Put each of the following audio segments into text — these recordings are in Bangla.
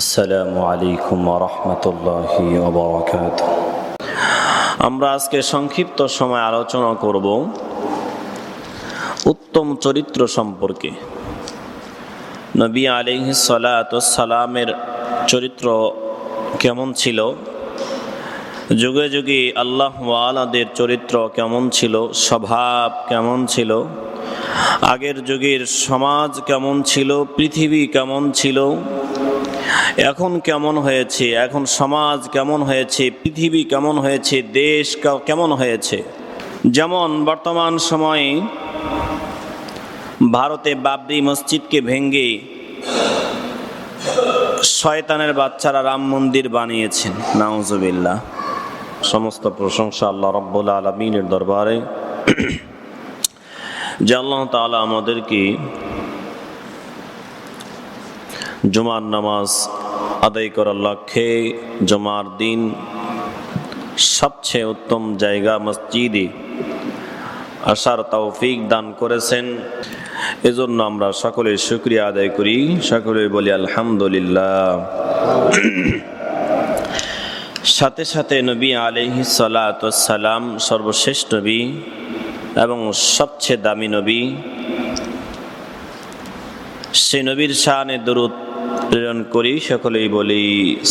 আসসালামু আলাইকুম রহমতুল্লাহ ওবরাকাত আমরা আজকে সংক্ষিপ্ত সময় আলোচনা করব উত্তম চরিত্র সম্পর্কে। নবী আলিহি সালামের চরিত্র কেমন ছিল? যুগে যুগে আল্লাহ আলাদের চরিত্র কেমন ছিল? স্বভাব কেমন ছিল? আগের যুগের সমাজ কেমন ছিল? পৃথিবী কেমন ছিল? এখন কেমন হয়েছে? এখন সমাজ কেমন হয়েছে? পৃথিবী কেমন হয়েছে? দেশ কেমন হয়েছে? যেমন বর্তমান সময়ে ভারতে বাবরি মসজিদকে ভেঙ্গে শয়তানের বাচ্চারা রাম মন্দির বানিয়েছেন। নাউজুবিল্লাহ। সমস্ত প্রশংসা আল্লাহ রব্বুল আলমিনের দরবারে। যে আল্লাহ তাআলা আমাদেরকে জুমার নামাজ আদায় করার লক্ষ্যে জমার দিন সবচেয়ে উত্তম জায়গা মসজিদে আসার তৌফিক দান করেছেন। এজন্য আমরা সকলে শুক্রিয়া আদায় করি। সকলে বলি আলহামদুলিল্লাহ। সাথে সাথে নবী আলহি সালাম সর্বশেষ নবী এবং সবচেয়ে দামি নবী। সে নবীর শানে দরুদ প্রেরণ করি, সকলেই বলি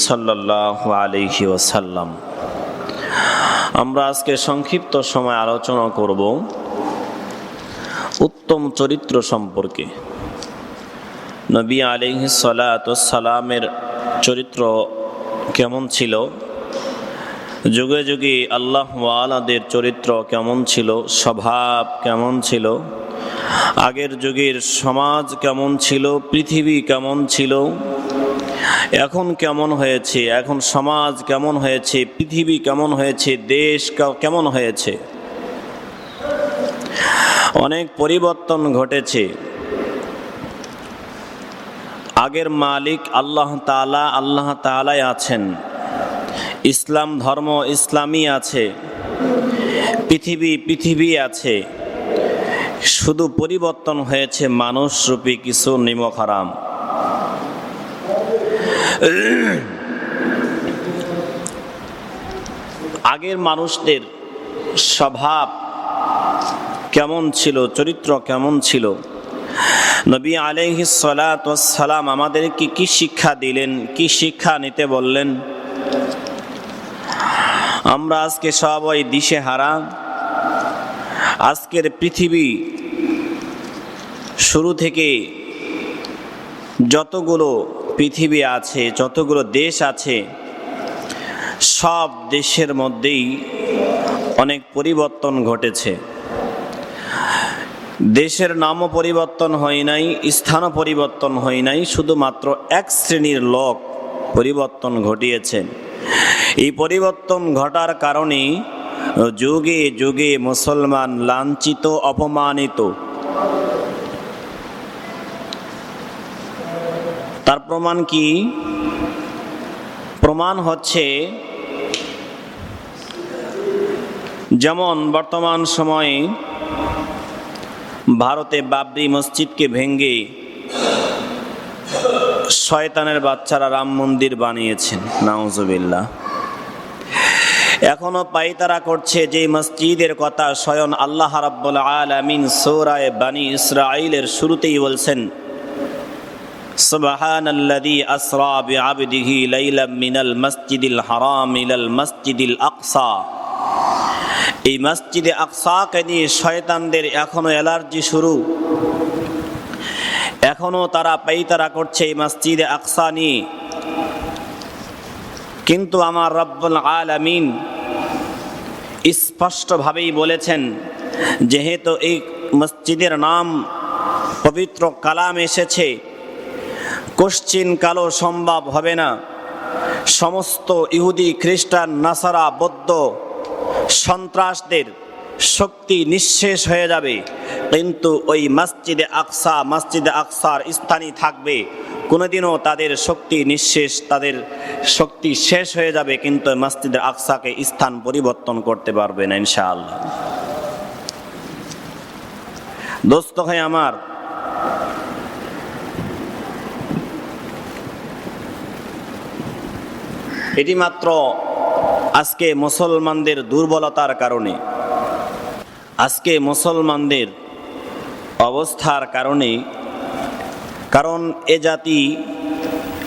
সাল্লাহ আলহি ওসাল্লাম আমরা আজকে সংক্ষিপ্ত সময় আলোচনা করব উত্তম চরিত্র সম্পর্কে। নবী আলিহি সালামের চরিত্র কেমন ছিল? যুগে যুগে আল্লাহ ওয়ালাদের চরিত্র কেমন ছিল? স্বভাব কেমন ছিল? আগের যুগের সমাজ কেমন ছিল? পৃথিবী কেমন ছিল? এখন কেমন হয়েছে? এখন সমাজ কেমন হয়েছে? পৃথিবী কেমন হয়েছে? দেশ কেমন হয়েছে? অনেক পরিবর্তন ঘটেছে। আগের মালিক আল্লাহ তাআলা, আল্লাহ তাআলাই আছেন। ইসলাম ধর্ম ইসলামী আছে। পৃথিবী পৃথিবী আছে। শুধু পরিবর্তন হয়েছে মানুষ রূপী কিছু নিমক হারাম। আগের মানুষদের স্বভাব কেমন ছিল, চরিত্র কেমন ছিল? নবী আলহি সালাম আমাদেরকে কি শিক্ষা দিলেন, কি শিক্ষা নিতে বললেন? আমরা আজকে সবাই দিশে হারা আজকের পৃথিবী শুরু থেকে যতগুলো পৃথিবী আছে, যতগুলো দেশ আছে, সব দেশের মধ্যেই অনেক পরিবর্তন ঘটেছে। দেশের নামও পরিবর্তন হয় নাই, স্থানও পরিবর্তন হয় নাই, শুধুমাত্র এক শ্রেণির লোক পরিবর্তন ঘটিয়েছেন এই পরিবর্তন ঘটার কারণে যুগে যুগে মুসলমান লাঞ্ছিত, অপমানিত। তার প্রমাণ কি? প্রমাণ হচ্ছে যেমন বর্তমান সময়ে ভারতে বাবরি মসজিদকে ভেঙ্গে শয়তানের বাচ্চারা রাম মন্দির বানিয়েছেন, নাউজুবিল্লাহ। এখনও পাইতারা করছে যে মসজিদের কথা স্বয়ং আল্লাহ রাব্বুল আলামিন সূরায়ে বানি ইসরাঈলের শুরুতেই বলছেন, সুবহানাল্লাযী আসরা বিআবদিহি লাইলাম মিনাল মাসজিদিল হারাম ইলাল মাসজিদিল আকসা। এই মসজিদে আকসাকে নিয়ে শয়তানদের এখনও অ্যালার্জি শুরু। এখনও তারা পাইতারা করছে এই মসজিদে আকসা নিয়ে। কিন্তু আমার রব্বুল আলামিন স্পষ্টভাবেই বলেছেন, যেহেতু এই মসজিদের নাম পবিত্র কালাম এসেছে, কোশ্চিন কালো সম্ভব হবে না। সমস্ত ইহুদি, খ্রিস্টান, নাসারা, বৌদ্ধ সন্ত্রাসদের শক্তি নিঃশেষ হয়ে যাবে, কিন্তু ওই মসজিদে আকসা, মসজিদে আকসার স্থানই থাকবে। কোনোদিনও তাদের শক্তি নিঃশেষ, তাদের শক্তি শেষ হয়ে যাবে, কিন্তু মসজিদে আকসাকে স্থান পরিবর্তন করতে পারবে না, ইনশাআল্লাহ। দোস্ত হয় আমার, এটি মাত্র আজকে মুসলমানদের দুর্বলতার কারণে, আজকে মুসলমানদের অবস্থার কারণে কারণ এ জাতি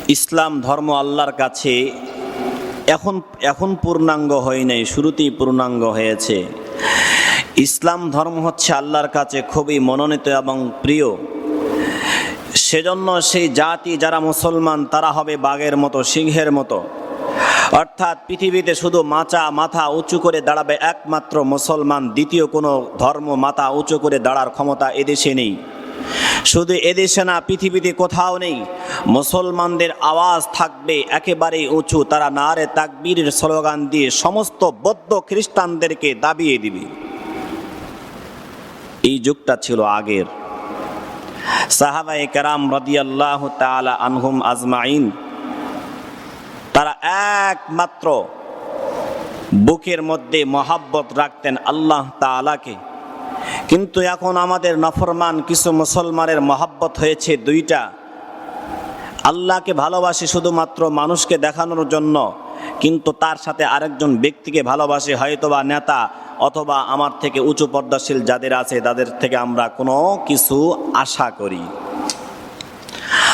ইসলাম, ধর্ম আল্লাহর কাছে এখন এখন পূর্ণাঙ্গ হয় নাই, শুরুতেই পূর্ণাঙ্গ হয়েছে। ইসলাম, ধর্ম হচ্ছে আল্লাহর কাছে খুবই মনোনীত এবং প্রিয়। সেজন্য সেই জাতি যারা মুসলমান, তারা হবে বাঘের মতো, সিংহের মতো। অর্থাৎ পৃথিবীতে শুধু মাচা মাথা উঁচু করে দাঁড়াবে একমাত্র মুসলমান, দ্বিতীয় কোনো ধর্ম মাথা উঁচু করে দাঁড়ার ক্ষমতা এদেশে নেই। শুধু এদেশে না, পৃথিবীতে কোথাও নেই। মুসলমানদের আওয়াজ থাকবে একেবারেই উঁচু। তারা নারে তাকবীরের স্লোগান দিয়ে সমস্ত বৌদ্ধ খ্রিস্টানদেরকে দাবিয়ে দিবে। এই যুগটা ছিল আগের। সাহাবায়ে কেরাম রদিয়াল্লাহ তালা আনহুম আজমাইন, তারা একমাত্র বুকের মধ্যে মহাব্বত রাখতেন আল্লাহ তালাকে কিন্তু এখন আমাদের নফরমান কিছু মুসলমানের মহাব্বত হয়েছে দুইটা। আল্লাহকে ভালোবাসি শুধুমাত্র মানুষকে দেখানোর জন্য, কিন্তু তার সাথে আরেকজন ব্যক্তিকে ভালোবাসে, হয়তোবা নেতা অথবা আমার থেকে উঁচু পর্দাশীল যাদের আছে, তাদের থেকে আমরা কোনো কিছু আশা করি।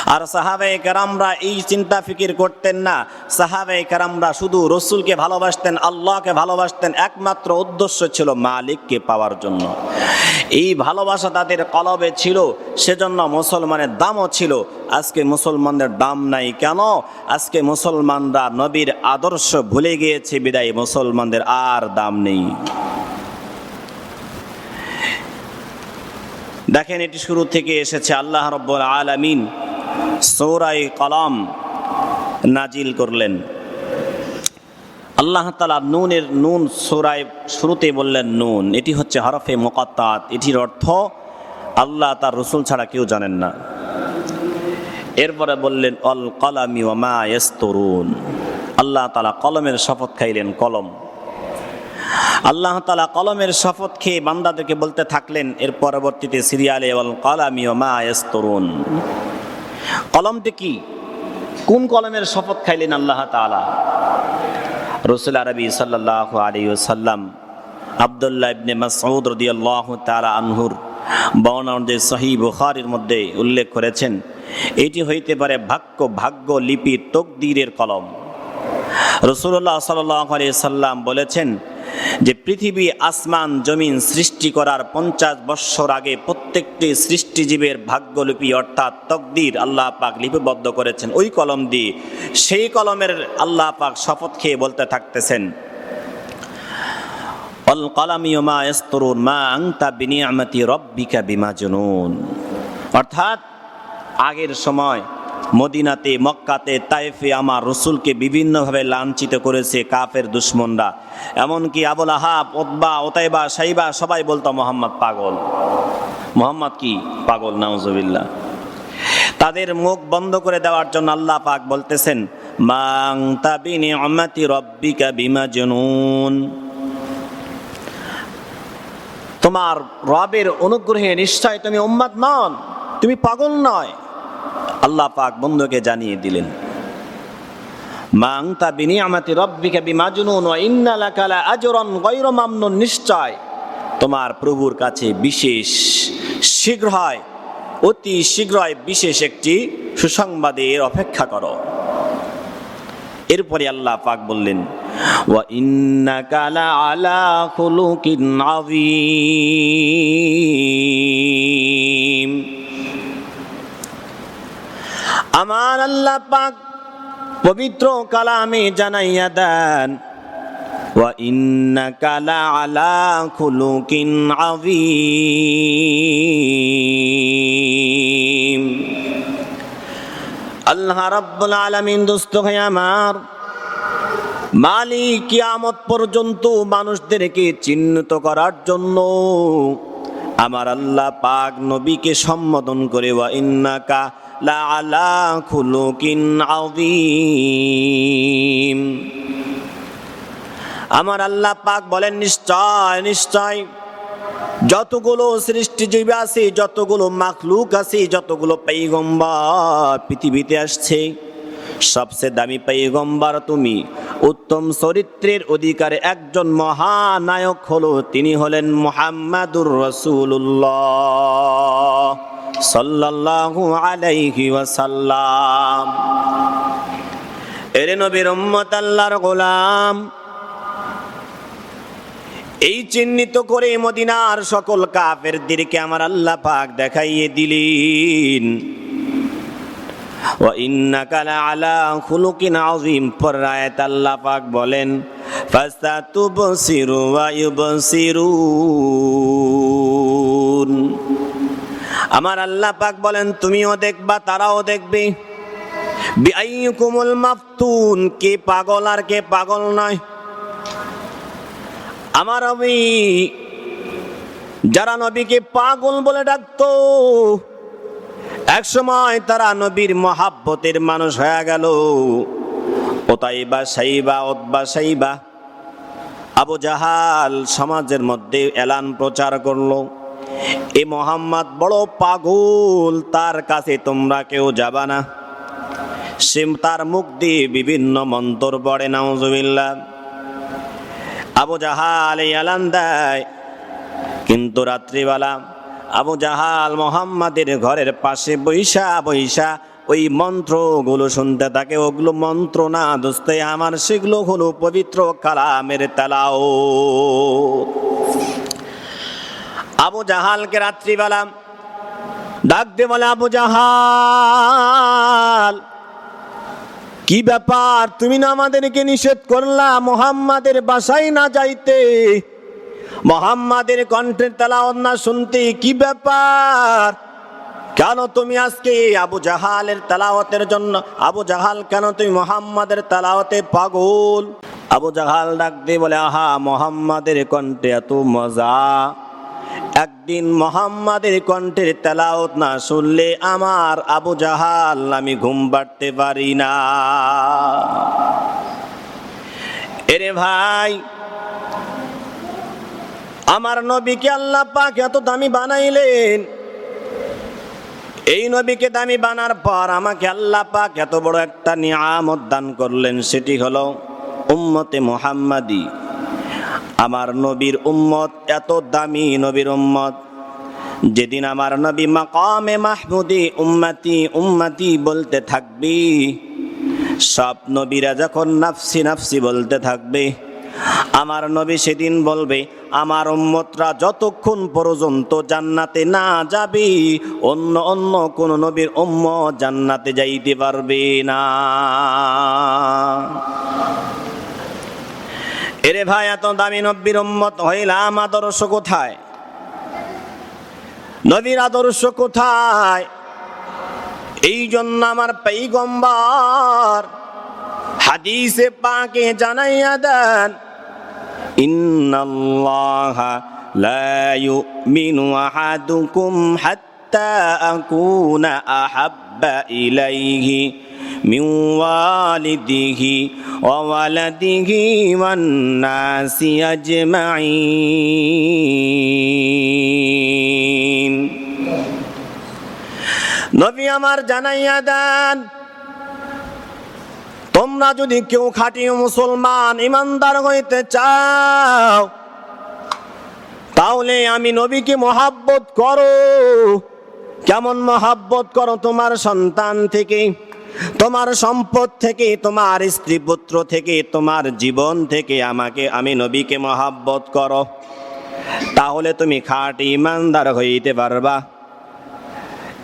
আর সাহাবে কারামরা এই চিন্তা ফিকির করতেন না। সাহাবে কারামরা শুধু রসুলকে ভালোবাসতেন, আল্লাহকে ভালোবাসতেন, একমাত্র উদ্দেশ্য ছিল মালিককে পাওয়ার জন্য। এই ভালোবাসা তাদের কলবে ছিল, সেজন্য মুসলমানের দামও ছিল। আজকে মুসলমানদের দাম নাই কেন? আজকে মুসলমানরা নবীর আদর্শ ভুলে গিয়েছে, বিদায় মুসলমানদের আর দাম নেই। দেখেন এটি শুরু থেকে এসেছে আল্লাহ রব্বুল আলামিন। সৌরাই কলাম নাজিল করলেন। আল্লাহ তালা নুনের নুন সৌরায় শুরুতে বললেন, নুন, এটি হচ্ছে হরফে মোকাত্তাত। এটির অর্থ আল্লাহ তার রসুল ছাড়া কেউ জানেন না। এরপরে বললেন, অল কলামি ওমা তরুণ আল্লাহ তালা কলমের শপথ খাইলেন, কলম। আল্লাহ তালা কলমের শপথ খেয়ে বান্দাদেরকে বলতে থাকলেন, এর পরবর্তীতে সিরিয়ালে, অল কলামি ওমা তরুণ কলমটি কি? কোন কলমের শপথ খাইলেন আল্লাহ তালা রসুল আরবি সাল্লাহ আলী সাল্লাম আবদুল্লাহ ইবনে মাসউদ রদিয়াল্লাহ তালা আনহুর বর্ণার্দে সহি বুখারির মধ্যে উল্লেখ করেছেন, এটি হইতে পারে ভাগ্য ভাগ্য লিপি তকদিরের কলম। রসুল্লাহ সাল্লাহ আলী সাল্লাম বলেছেন যে পৃথিবী, আসমান, জমিন সৃষ্টি করার পঞ্চাশ বৎসর আগে প্রত্যেকটি সৃষ্টিজীবের ভাগ্যলিপি অর্থাৎ তকদির আল্লাহ পাক লিপিবদ্ধ করেছেন। ওই কলম দিয়ে সেই কলমের আল্লাহ পাক শপথ খেয়ে বলতে থাকতেছেন, অল কলামিও মা এস্তরুন মা আংতা বিনিয়ামতি রব্বিকা বিমা জনুন অর্থাৎ আগের সময় মদিনাতে, মক্কাতে তাইফে আমার রসুলকে বিভিন্নভাবে লাঞ্ছিত করেছে কাফের দুশ্মনরা। এমনকি আবুল আহাব, ওতবা, ওতাইবা, সাইবা সবাই বলতো মোহাম্মদ পাগল। মোহাম্মদ কি পাগল? নাউজবিল্লা তাদের মুখ বন্ধ করে দেওয়ার জন্য আল্লাহ পাক বলতেছেন, মাং তাবিনি অমাতি রব্বিকা বিমা জনুন তোমার রবের অনুগ্রহে নিশ্চয় তুমি উম্মাদ নন, তুমি পাগল নয়। আল্লাহ পাক বন্ধুকে জানিয়ে দিলেন। মাং তা বিনিয়ামাতি রব্বিকা বিমাজুনুন ওয়া ইন্না লাকালা আজরান গায়রা মামনুন নিশ্চয়। তোমার প্রভুর কাছে বিশেষ শীঘ্রই অতি শীঘ্রই বিশেষ একটি সুসংবাদের অপেক্ষা করো। এরপরে আল্লাহ পাক বললেন, ওয়া ইন্নাকা আলা খুলুকিন আযীম। আমার আল্লাহ পাক পবিত্র কালামে জানাইয়া দেন আল্লাহ ভাই আমার কিয়ামত পর্যন্ত মানুষদেরকে চিহ্নিত করার জন্য আমার আল্লাহ পাক নবীকে সম্বোধন করে, ওয়া ইন্নাকা লা আলা খুলুকিন আযীম। আমার আল্লাহ পাক বলেন, নিশ্চয় নিশ্চয়, যতগুলো সৃষ্টিজীবী আছে, যতগুলো মাখলুক আছে, যতগুলো পৈগম্বর পৃথিবীতে আসছে, সবচেয়ে দামি পৈগম্বর তুমি। উত্তম চরিত্রের অধিকারে একজন মহানায়ক হলো, তিনি হলেন মোহাম্মদুর রসুল্লাহ সাল্লাল্লাহু আলাইহি ওয়াসাল্লাম এরে নবীর উম্মত আল্লাহর গোলাম এই চিহ্নিত করে মদিনার সকল কাফেরদেরকে আমার আল্লাহ পাক দেখাইয়ে দিলেন وإنك لعلى خلق عظيم পরায়াত আল্লাহ পাক বলেন ফাসাতুবসিরু ওয়া ইউবসিরুন আমার আল্লাহ পাক বলেন, তুমিও দেখবা, তারাও দেখবে। মাফতুন, কে পাগল আর কে পাগল নয়। আমার আমি যারা নবীকে পাগল বলে ডাকতো এক সময় তারা নবীর মহাব্বতের মানুষ হয়ে গেল। ওতাইবা, সাইবা, ওতবা, সাইবা। আবু জাহাল সমাজের মধ্যে এলান প্রচার করল। এ মোহাম্মদ বড় পাগল, তার কাছে তোমরা কেউ যাবা না। সে তার মুখ দিয়ে বিভিন্ন মন্তর পড়ে, নাউজুবিল্লাহ। আবু জাহাল এলান দেয়, কিন্তু রাত্রিবেলা আবু জাহাল মোহাম্মদের ঘরের পাশে বৈশা বৈশা ওই মন্ত্রগুলো শুনতে থাকে। ওগুলো মন্ত্র না, দোস্তে, আমার সেগুলো হলো পবিত্র কালামের তালাও আবু জাহালকে রাত্রিবেলা ডাক দে বলে, আবু জাহাল, কি ব্যাপার? তুমি না আমাদেরকে নিষেধ করলা, মোহাম্মদের বাসায় না যাইতে? মোহাম্মদের কণ্ঠের তেলাওয়াত না শুনতে? কি ব্যাপার? কেন তুমি আজকে আবু জাহালের তেলাওয়াতের জন্য, আবু জাহাল, কেন তুমি মোহাম্মদের তেলাওয়াতে পাগল? আবু জাহাল ডাক দিয়ে বলে, আহা, মোহাম্মদের কণ্ঠে এত মজা। একদিন মোহাম্মদের কণ্ঠের তেলাওত না শুনলে আমার আবু জাহাল আমি ঘুম পাড়তে পারি না। এরে ভাই, আমার নবীকে আল্লাহ পাক এত দামি বানাইলেন। এই নবীকে দামি বানার পর আমাকে আল্লাহ পাক এত বড় একটা নিয়ামত দান করলেন, সেটি হলো উম্মতে মোহাম্মদী। আমার নবীর উম্মত এত দামি নবীর উম্মত। যেদিন আমার নবী মাকামে মাহমুদি, উম্মাতি উম্মাতি বলতে থাকবি, সব নবীরা যখন নাফসি নাফসি বলতে থাকবে, আমার নবী সেদিন বলবে, আমার উম্মতরা যতক্ষণ পর্যন্ত জান্নাতে না যাবে, অন্য অন্য কোন নবীর উম্ম জান্নাতে যাইতে পারবে না। এরে ভাই, এত দামি নব্বীর উম্মত হইলাম আদর্শ কোথায়? নবীর আদর্শ কোথায়? এই জন্য আমার পেইগম্বর হাদিসে পাকে জানাইয়া দেন, ইন্নাল্লাহা লা ইউমিনু আহাদুকুম হাত্তা আকুনা আহাব্বা ইলাইহি من والده وولده والناس أجمعين নবী আমার জানাইয়া দেন তোমরা যদি কেউ খাঁটি মুসলমান ইমানদার হইতে চাও তাহলে আমি নবীকে মহাব্বত করো কেমন মহাব্বত করো তোমার সন্তান থেকে তোমার সম্পদ থেকে, তোমার স্ত্রী পুত্র থেকে, তোমার জীবন থেকে আমাকে, আমি নবীকে মহাব্বত করো। তাহলে তুমি খাট ইমানদার হইতে পারবা।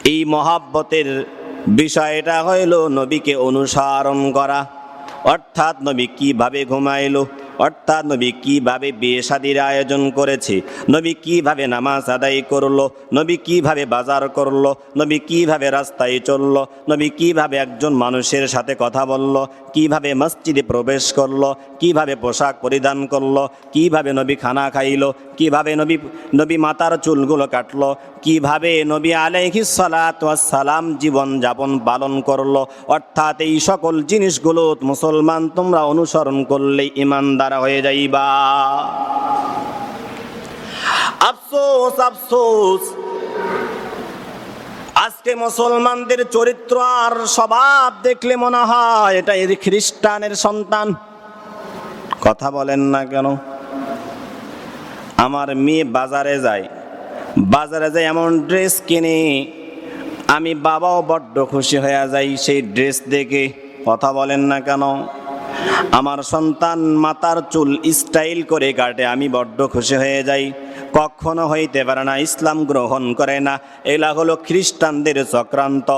এই মহাব্বতের বিষয়টা হইল নবীকে অনুসরণ করা। অর্থাৎ নবী কীভাবে ঘুমাইলো? অর্থাৎ নবী কীভাবে বিয়ে শাদির আয়োজন করেছে? নবী কীভাবে নামাজ আদায় করল? নবী কীভাবে বাজার করল? নবী কীভাবে রাস্তায় চলল? নবী কীভাবে একজন মানুষের সাথে কথা বলল? কীভাবে মসজিদে প্রবেশ করল? কীভাবে পোশাক পরিধান করল? কীভাবে নবী খানা খাইলো? কীভাবে নবী নবী মাতার চুলগুলো কাটলো? কীভাবে নবী সালাম জীবন যাপন পালন করল? অর্থাৎ এই সকল জিনিসগুলো মুসলমান তোমরা অনুসরণ করলে ইমানদার হয়ে যাইবা। আফসোস আফসোস। আজকে মুসলমানদের চরিত্র আর স্বভাব দেখলে মনে হয় এটা এর খ্রিস্টানের সন্তান। কথা বলেন না কেন? আমার মেয়ে বাজারে যায়। বাজারে যায় এমন ড্রেস কিনে। আমি বাবাও বড্ড খুশি হয়ে যাই সেই ড্রেস দেখে। কথা বলেন না কেন? আমার সন্তান মাতার চুল স্টাইল করে কাটে, আমি বড্ড খুশি হয়ে যাই। কখনো হইতে পারে না, ইসলাম গ্রহণ করে না। এগুলা হলো খ্রিস্টানদের চক্রান্ত।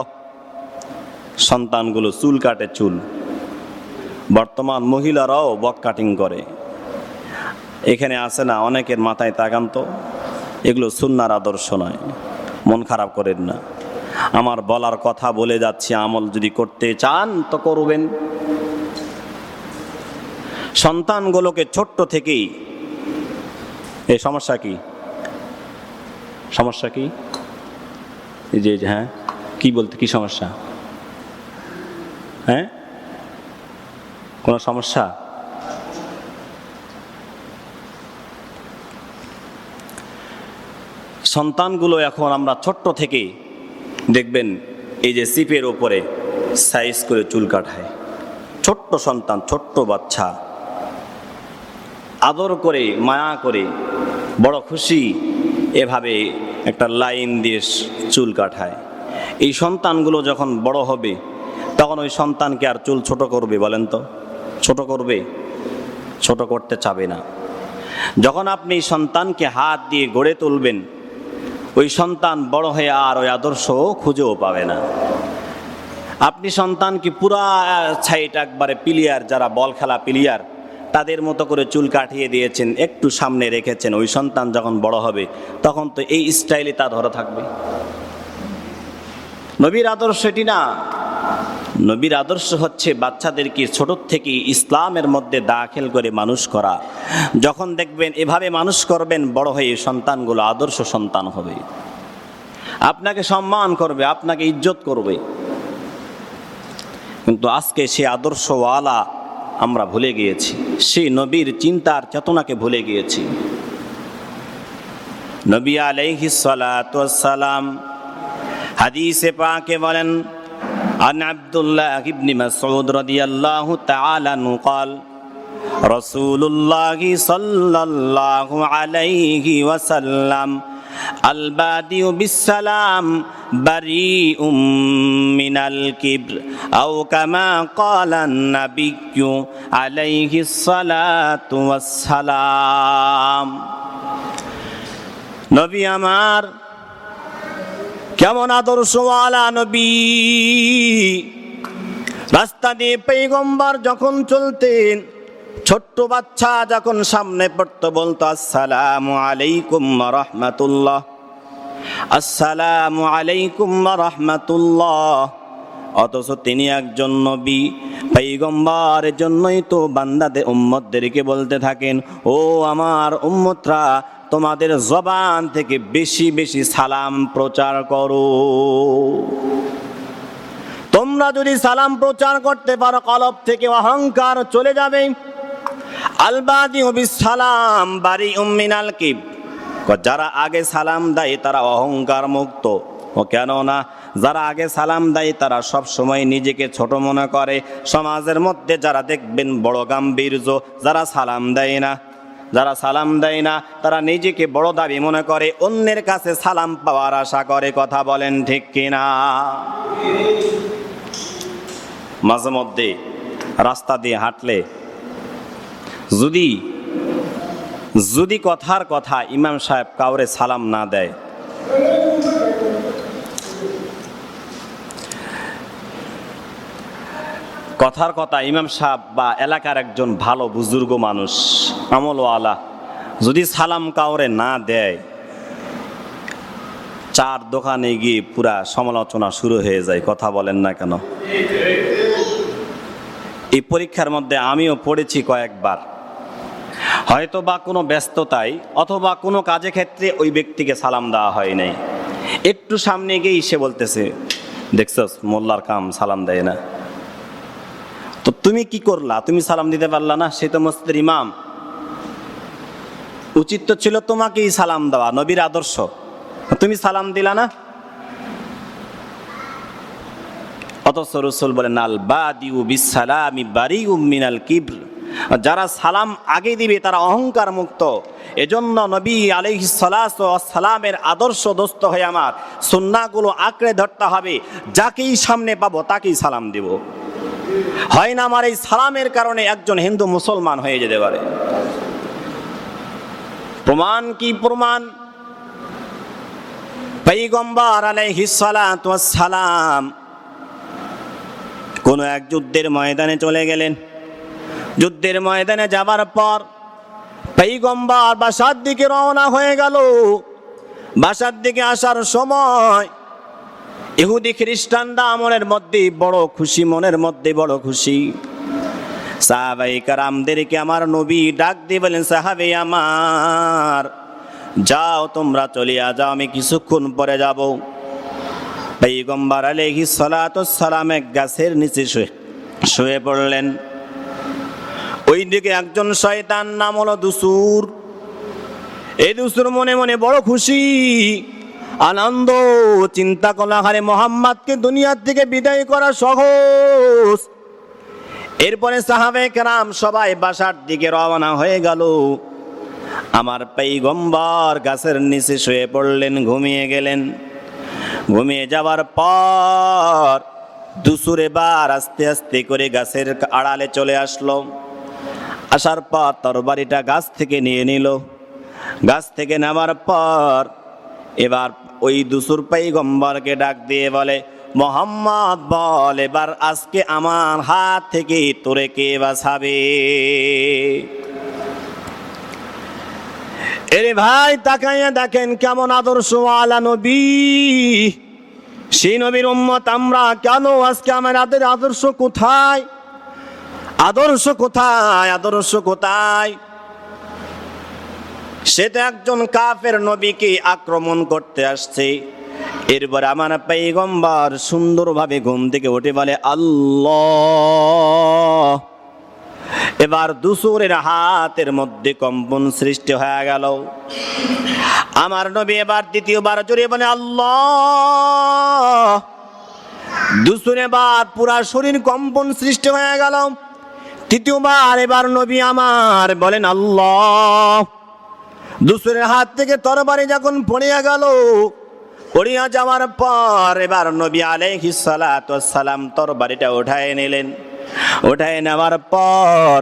সন্তানগুলো চুল কাটে চুল। বর্তমান মহিলারাও বক কাটিং করে। এখানে আসে না, অনেকের মাথায় তাকান্ত এগুলো সুন্নার আদর্শ নয়। মন খারাপ করেন না। আমার বলার কথা বলে যাচ্ছি, আমল যদি করতে চান তো করবেন। সন্তানগুলোকে ছোট্ট থেকেই। এই সমস্যা কি? সমস্যা কি? যে, হ্যাঁ কি বলতে কি সমস্যা? হ্যাঁ? কোনো সমস্যা? সন্তানগুলো এখন আমরা ছোট্ট থেকে দেখবেন এই যে সিপের ওপরে সাইজ করে চুল কাটায়। ছোট্ট সন্তান ছোট্ট বাচ্চা। আদর করে, মায়া করে, বড় খুশি এভাবে একটা লাইন দিয়ে চুল কাটায়। এই সন্তানগুলো যখন বড় হবে, তখন ওই সন্তানকে আর চুল ছোট করবে বলেন তো? ছোট করবে? ছোট করতে চাবে না। যখন আপনি সন্তানকে হাত দিয়ে গড়ে তুলবেন, ওই সন্তান বড় হয়ে আর ওই আদর্শ খুঁজেও পাবে না। আপনি সন্তানকে পুরা সাইড একবারে প্লেয়ার, যারা বল খেলা প্লেয়ার তাদের মতো করে চুল কাটিয়ে দিয়েছেন, একটু সামনে রেখেছেন, ওই সন্তান যখন বড় হবে, তখন তো এই স্টাইলে তা ধরা থাকবে। নবীর আদর্শ এটি না। নবীর আদর্শ হচ্ছে বাচ্চাদেরকে ছোট থেকে ইসলামের মধ্যে দাখিল করে মানুষ করা। যখন দেখবেন এভাবে মানুষ করবেন, বড় হয়ে সন্তানগুলো আদর্শ সন্তান হবে। আপনাকে সম্মান করবে, আপনাকে ইজ্জত করবে। কিন্তু আজকে সে আদর্শওয়ালা আমরা ভুলে গিয়েছি সেই নবীর চিন্তার চেতনাকে ভুলে গিয়েছি নবী আলাইহিস সালাম হাদিসে পাকে বলেন عن عبد الله بن مسعود رضي الله تعالى عنه قال رسول الله صلى الله عليه وسلم البادئ بالسلام بريء من الكبر أو كما قال النبي عليه الصلاة والسلام নবী আমার কেমন আদর্শওয়ালা নবী রাস্তা দিয়ে পেগম্বর যখন চলতেন ছোট্ট বাচ্চা যখন সামনে পড়তো বলতো, আসসালামু আলাইকুম রহমাতুল্লাহ। আসসালামু আলাইকুম রহমাতুল্লাহ। অথচ তিনি একজন নবী। পেগম্বরের জন্যই তো বান্দাদের উম্মতদেরকে বলতে থাকেন, ও আমার উম্মতরা, তোমাদের জবান থেকে বেশি বেশি সালাম প্রচার করো। তোমরা যদি সালাম প্রচার করতে পারো, কলব থেকে অহংকার চলে যাবে। আলবাদি সালাম, বাড়ি উম্মিনাল কিব। যারা আগে সালাম দেয় তারা অহংকার মুক্ত। ও কেন না যারা আগে সালাম দেয় তারা সব সময় নিজেকে ছোট মনে করে। সমাজের মধ্যে যারা দেখবেন বড় গাম্ভীর্য, যারা সালাম দেয় না। যারা সালাম দেয় না, তারা নিজেকে বড় দাবি মনে করে। অন্যের কাছে সালাম পাওয়ার আশা করে, কথা বলেন ঠিক কিনা? মাঝে মধ্যে রাস্তা দিয়ে হাঁটলে যদি যদি কথার কথা ইমাম সাহেব কাউরে সালাম না দেয়, কথার কথা ইমাম সাহেব বা এলাকার একজন ভালো বুজুর্গ মানুষ, আমলওয়ালা, যদি সালাম কাউরে না দেয়, চার দোকানে গিয়ে পুরা সমালোচনা শুরু হয়ে যায়, কথা বলেন না কেন? এই পরীক্ষার মধ্যে আমিও পড়েছি কয়েকবার। হয়তো বা কোনো ব্যস্ততায় অথবা কোনো কাজে ক্ষেত্রে ওই ব্যক্তিকে সালাম দেওয়া হয় নাই। একটু সামনে গিয়ে সে বলতেছে, দেখছস, মোল্লার কাম সালাম দেয় না। তো তুমি কি করলা? তুমি সালাম দিতে পারলা না? সে তো মসজিদের ইমাম। উচিত তো ছিল তোমাকেই সালাম দেওয়া, নবীর আদর্শ। তুমি সালাম দিলা না? অথচ রসুল বলেন আল বাদিউ বিসালামি বারি মিনাল কিবর। যারা সালাম আগে দিবে, তারা অহংকার মুক্ত। এজন্য নবী সালামের আদর্শ দোস্ত হয়ে আমার সুন্নাগুলো আঁকড়ে ধরতে হবে। যাকেই সামনে পাবো, তাকেই সালাম দিব। হয় না আমার এই সালামের কারণে একজন হিন্দু মুসলমান হয়ে যেতে পারে? প্রমাণ কি প্রমাণ? পৈগম্বর আলাইহিস সালাম কোন এক যুদ্ধের ময়দানে চলে গেলেন। যুদ্ধের ময়দানে যাবার পর পৈগম্বর বাসার দিকে রওনা হয়ে গেল। বাসার দিকে আসার সময় ইহুদি খ্রিস্টানরা মনের মধ্যে বড় খুশি, মনের মধ্যে বড় খুশি। সাহাবাই কারামদেরকে আমার নবী ডাক দিয়ে বলেন, সাহাবে আমার, যাও তোমরা চলিয়া যাও, আমি কিছুক্ষণ পরে যাব। পৈগম্বর আলহি এক গাছের নিচে শুয়ে শুয়ে পড়লেন। ওইদিকে একজন শয়তান, নাম হলো দুসুর। এই দুসুর মনে মনে বড় খুশি, আনন্দ, চিন্তা করা হারে মোহাম্মদকে দুনিয়ার থেকে বিদায় করা সহজ। এরপরে সাহাবে কেরাম সবাই বাসার দিকে রওনা হয়ে গেল। আমার পেইগম্বর গাছের নিচে শুয়ে পড়লেন, ঘুমিয়ে গেলেন। ঘুমিয়ে যাওয়ার পর দুসুরে বার আস্তে আস্তে করে গাছের আড়ালে চলে আসলো। আসার পর তরবারিটা গাছ থেকে নিয়ে নিল। গাছ থেকে নেওয়ার পর এবার ওই দুসুর পেইগম্বরকে ডাক দিয়ে বলে, মোহাম্মদ, বল, এবার আজকে আমার হাত থেকে তোরে কে বাঁচাবে? এরে ভাই, তাকাইয়া দেখেন কেমন আদর্শ আলা নবী। সেই নবীর উম্মত আমরা কেন আজকে আমাদের আদর্শ কোথায়? আদর্শ কোথায়? আদর্শ কোথায়? সে তো একজন কাফের নবীকে আক্রমণ করতে আসছে। এরপর আমার পেগম্বর সুন্দরভাবে ঘুম থেকে উঠে বলে, আল্লাহ! এবার দুসুরের হাতের মধ্যে কম্পন সৃষ্টি হয়ে গেল। আমার নবী এবার দ্বিতীয়বার জড়িয়ে বলে, আল্লাহ! দুসুরে বার পুরা শরীর কম্পন সৃষ্টি হয়ে গেল। তৃতীয়বার এবার নবী আমার। বলেন আল্লাহ। দুসুরের হাত থেকে তরবারি যখন পড়িয়া গেল, পড়িয়া যাওয়ার পর এবার নবী সালাম তরবারিটা উঠায় নিলেন। উঠায় নেওয়ার পর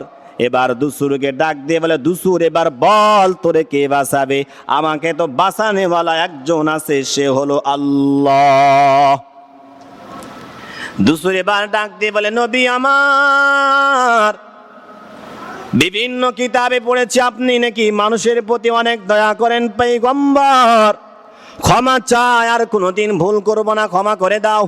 এবার দুসুরকে ডাক দিয়ে বলে, দুসুর, এবার বল তোরে কে বাঁচাবে? আমাকে তো বাঁচানেওয়ালা একজন আছে, সে হলো আল্লাহ। দুসুর এবার ডাক দিয়ে বলে, নবী আমার। বিভিন্ন কিতাবে পড়েছে আপনি নাকি? মানুষের প্রতি অনেক দয়া করেন পেগম্বর। ক্ষমা চায় আর কোনোদিন ভুল করব না, ক্ষমা করে দাও।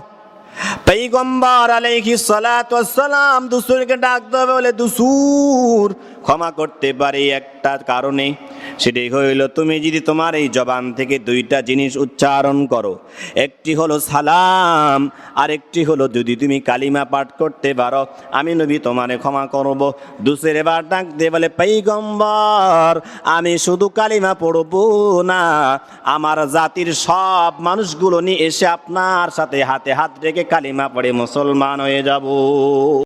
পেগম্বর আলাইহি সালাম দুসুরকে ডাকতে হবে বলে দুসুর ক্ষমা করতে পারি একটা কারণে। সেটাই হইল, তুমি যদি তোমার এই জবান থেকে দুইটা জিনিস উচ্চারণ করো, একটি হলো সালাম আর একটি হলো যদি তুমি কালিমা পাঠ করতে পারো, আমি নবী তোমারে ক্ষমা করব। দুসের এবার ডাক দিয়ে বলে পেগম্বর আমি শুধু কালিমা পড়ব না, আমার জাতির সব মানুষগুলো নিয়ে এসে আপনার সাথে হাতে হাত রেখে কালিমা পড়ে মুসলমান হয়ে যাব।